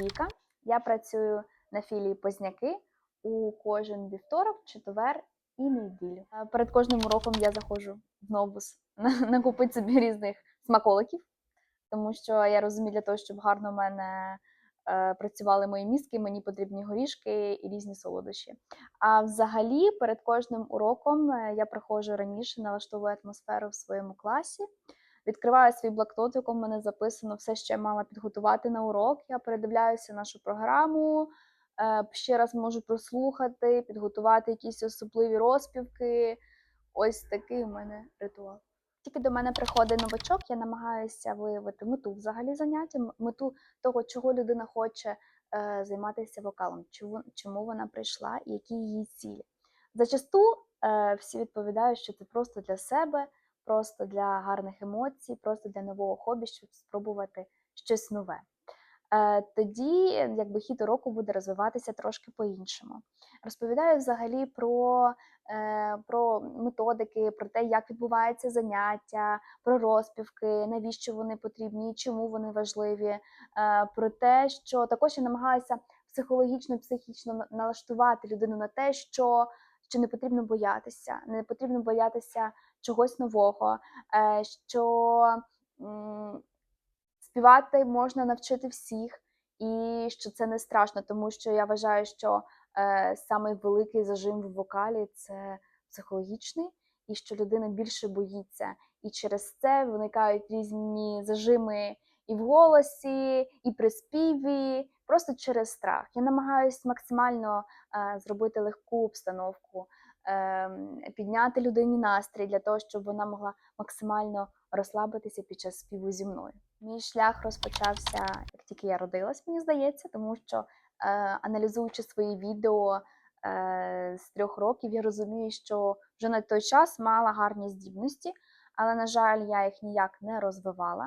Віка. Я працюю на філії Позняки у кожен вівторок, четвер і неділю. Е, Перед кожним уроком я заходжу в новус накупити собі різних смаколиків, тому що я розумію, для того, щоб гарно в мене е, працювали мої мізки, мені потрібні горішки і різні солодощі. А взагалі, перед кожним уроком е, я приходжу раніше, налаштовую атмосферу в своєму класі. Відкриваю свій блокнот, в якому мене записано все, що я мала підготувати на урок. Я передивляюся нашу програму, е, ще раз можу прослухати, підготувати якісь особливі розпівки. Ось такий у мене ритуал. Тільки до мене приходить новачок, я намагаюся виявити мету взагалі заняття, мету того, чого людина хоче е, займатися вокалом, чому, чому вона прийшла і які її цілі. Зачасту е, всі відповідають, що це просто для себе, просто для гарних емоцій, просто для нового хобі, щоб спробувати щось нове. Е, Тоді якби хід уроку буде розвиватися трошки по-іншому. Розповідаю взагалі про, е, про методики, про те, як відбувається заняття, про розпівки, навіщо вони потрібні, чому вони важливі, е, про те, що також я намагаюся психологічно психічно налаштувати людину на те, що, що не потрібно боятися, не потрібно боятися чогось нового, е, що співати можна навчити всіх, і що це не страшно, тому що я вважаю, що е, самий великий зажим в вокалі це психологічний, і що людина більше боїться. І через це виникають різні зажими і в голосі, і при співі, просто через страх. Я намагаюся максимально е, зробити легку обстановку, підняти людині настрій для того, щоб вона могла максимально розслабитися під час співу зі мною. Мій шлях розпочався, як тільки я родилась, мені здається, тому що е, аналізуючи свої відео е, з трьох років, я розумію, що вже на той час мала гарні здібності, але, на жаль, я їх ніяк не розвивала.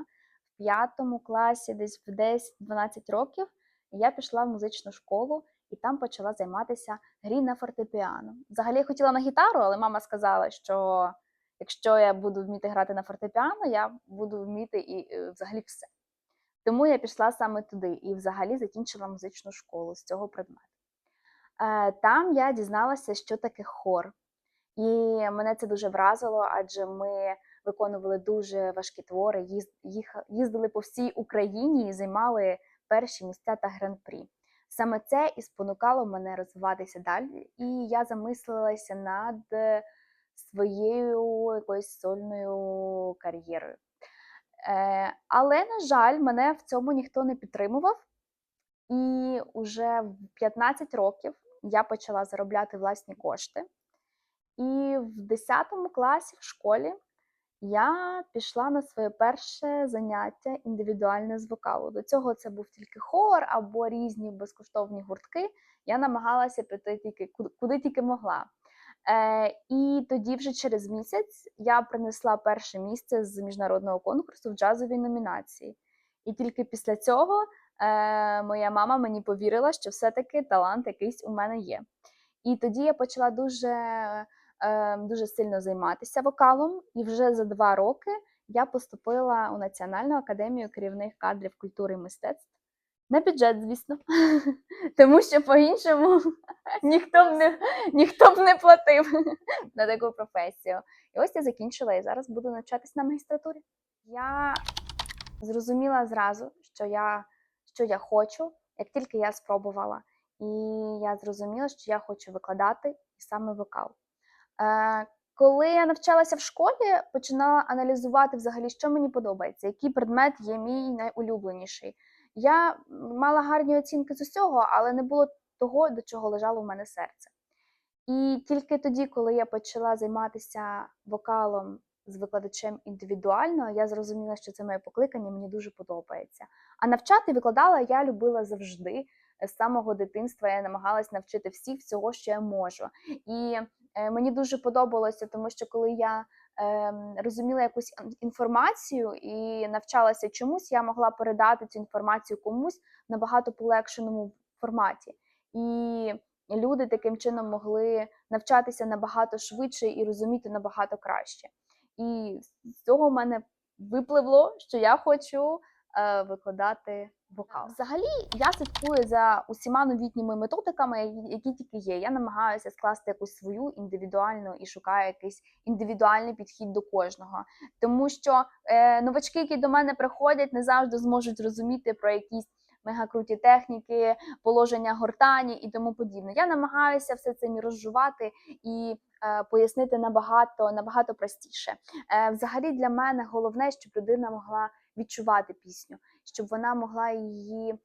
В п'ятому класі, десь в 10-12 років, я пішла в музичну школу і там почала займатися грі на фортепіано. Взагалі я хотіла на гітару, але мама сказала, що якщо я буду вміти грати на фортепіано, я буду вміти і е, взагалі все. Тому я пішла саме туди і взагалі закінчила музичну школу з цього предмету. Е, Там я дізналася, що таке хор. І мене це дуже вразило, адже ми виконували дуже важкі твори, їздили по всій Україні і займали перші місця та гран-прі. Саме це і спонукало мене розвиватися далі, і я замислилася над е, своєю якоюсь сольною кар'єрою. Е, але, на жаль, мене в цьому ніхто не підтримував. І уже в 15 років я почала заробляти власні кошти. І в 10 класі в школі я пішла на своє перше заняття індивідуальне з вокалу. До цього це був тільки хор або різні безкоштовні гуртки. Я намагалася піти тільки куди, тільки могла. Е, і тоді, вже через місяць, я принесла перше місце з міжнародного конкурсу в джазовій номінації. І тільки після цього е, моя мама мені повірила, що все-таки талант якийсь у мене є. І тоді я почала дуже, дуже сильно займатися вокалом, і вже за два роки я поступила у Національну академію керівних кадрів культури і мистецтв. На бюджет, звісно, тому що по-іншому ніхто б не, ніхто б не платив на таку професію. І ось я закінчила і зараз буду навчатись на магістратурі. Я зрозуміла зразу, що я, що я хочу, як тільки я спробувала. І я зрозуміла, що я хочу викладати саме вокал. Е, коли я навчалася в школі, починала аналізувати взагалі, що мені подобається, який предмет є мій найулюбленіший. Я мала гарні оцінки з усього, але не було того, до чого лежало в мене серце. І тільки тоді, коли я почала займатися вокалом з викладачем індивідуально, я зрозуміла, що це моє покликання, мені дуже подобається. А навчати викладала я любила завжди. З самого дитинства я намагалась навчити всіх всього, що я можу. І мені дуже подобалося, тому що коли я ем, розуміла якусь інформацію і навчалася чомусь, я могла передати цю інформацію комусь набагато полегшеному форматі. І люди таким чином могли навчатися набагато швидше і розуміти набагато краще. І з цього в мене випливло, що я хочу е, викладати вокал. Взагалі, я слідкую за усіма новітніми методиками, які- тільки є. Я намагаюся скласти якусь свою індивідуальну і шукаю якийсь індивідуальний підхід до кожного. Тому що е, новачки, які до мене приходять, не завжди зможуть зрозуміти про якісь мегакруті техніки, положення гортані і тому подібне. Я намагаюся все це розжувати і е, пояснити набагато, набагато простіше. Е, взагалі для мене головне, щоб людина могла відчувати пісню, щоб вона могла її е,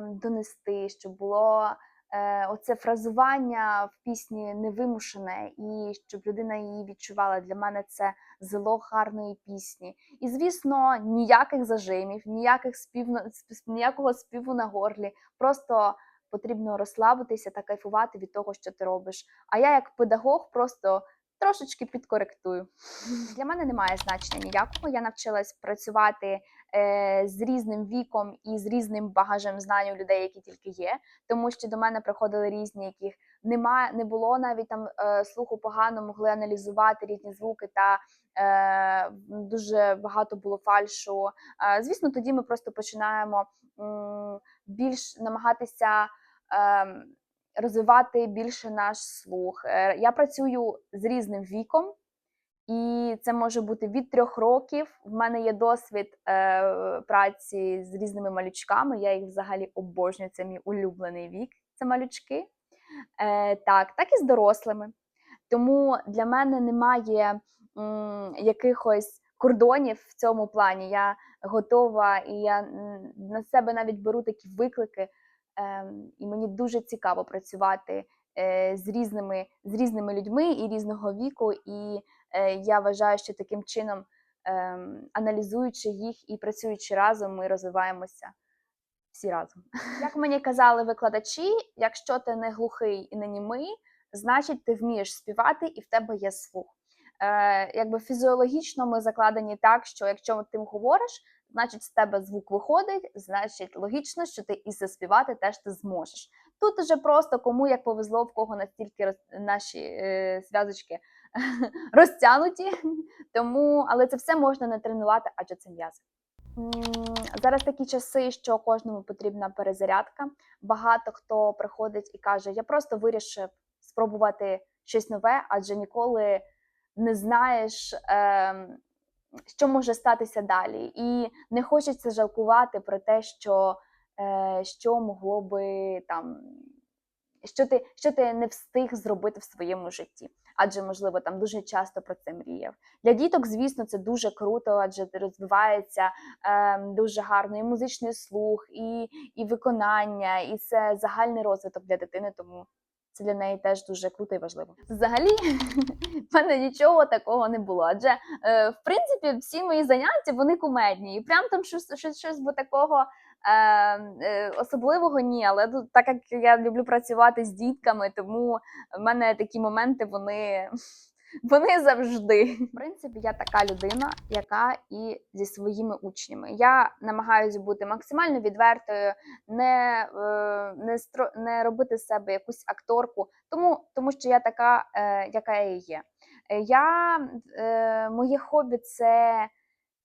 донести, щоб було е, оце фразування в пісні невимушене, і щоб людина її відчувала. Для мене це зело гарної пісні. І звісно, ніяких зажимів, ніяких спів, сп- ніякого співу на горлі. Просто потрібно розслабитися та кайфувати від того, що ти робиш. А я, як педагог, просто трошечки підкоректую. Для мене немає значення ніякого. Я навчилась працювати е, з різним віком і з різним багажем знань у людей, які тільки є. Тому що до мене приходили різні, яких немає, не було навіть там е, слуху погано, могли аналізувати різні звуки та. Е, дуже багато було фальшу. Е, звісно, тоді ми просто починаємо м, більш намагатися ем, розвивати більше наш слух. Е, Я працюю з різним віком, і це може бути від трьох років. В мене є досвід е, праці з різними малючками. Я їх взагалі обожнюю. Це мій улюблений вік. Це малючки. Е, так, так і з дорослими. Тому для мене немає м, якихось кордонів в цьому плані. Я готова і я на себе навіть беру такі виклики. Ем, і мені дуже цікаво працювати е, з різними, з різними людьми і різного віку. І е, я вважаю, що таким чином, ем, аналізуючи їх і працюючи разом, ми розвиваємося всі разом. Як мені казали викладачі, якщо ти не глухий і не німий, значить ти вмієш співати і в тебе є слух. Е, якби фізіологічно ми закладені так, що якщо ти говориш, значить з тебе звук виходить, значить логічно, що ти і заспівати теж ти зможеш. Тут уже просто кому як повезло, в кого настільки роз, наші е, зв'язочки розтягнуті. Тому, але це все можна не тренувати, адже це м'язи. Зараз такі часи, що кожному потрібна перезарядка. Багато хто приходить і каже: Я просто вирішив спробувати щось нове, адже ніколи не знаєш, ем, що може статися далі. І не хочеться жалкувати про те, що, е, що могло би там. Що ти, що ти не встиг зробити в своєму житті, адже можливо там дуже часто про це мріяв. Для діток, звісно, це дуже круто, адже розвивається е, дуже гарно і музичний слух, і, і виконання, і це загальний розвиток для дитини, тому це для неї теж дуже круто і важливо. Взагалі, в мене нічого такого не було. Адже е, в принципі всі мої заняття вони кумедні, і прям там щось, щось, щось бо такого. Е, е, особливого ні, але так як я люблю працювати з дітками, тому в мене такі моменти вони, вони завжди. В принципі, я така людина, яка і зі своїми учнями. Я намагаюся бути максимально відвертою, не, е, не, не робити з себе якусь акторку, тому, тому що я така, е, яка я є. Е, Я, моє хобі це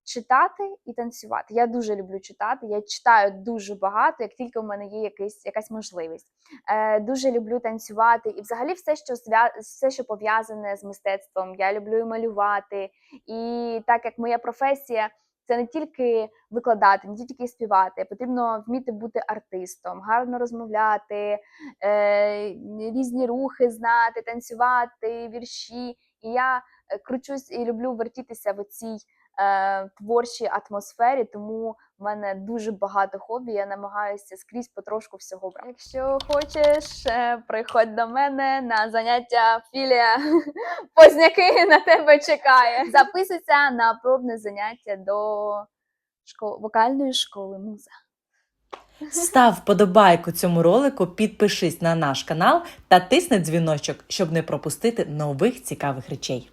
читати і танцювати. Я дуже люблю читати. Я читаю дуже багато, як тільки в мене є якийсь, якась можливість. Е, дуже люблю танцювати і взагалі все, що зв'я... все, що пов'язане з мистецтвом. Я люблю і малювати. І так як моя професія. Це не тільки викладати, не тільки співати, потрібно вміти бути артистом, гарно розмовляти, е, різні рухи знати, танцювати, вірші. І я е, кручусь і люблю вертітися в цій е, творчій атмосфері, тому в мене дуже багато хобі. Я намагаюся скрізь потрошку всього брати. Якщо хочеш, е, приходь до мене на заняття філія Позняки на тебе чекає. Записуйся на пробне заняття до школи, вокальної школи муза. Став вподобайку цьому ролику, підпишись на наш канал та тисни дзвіночок, щоб не пропустити нових цікавих речей.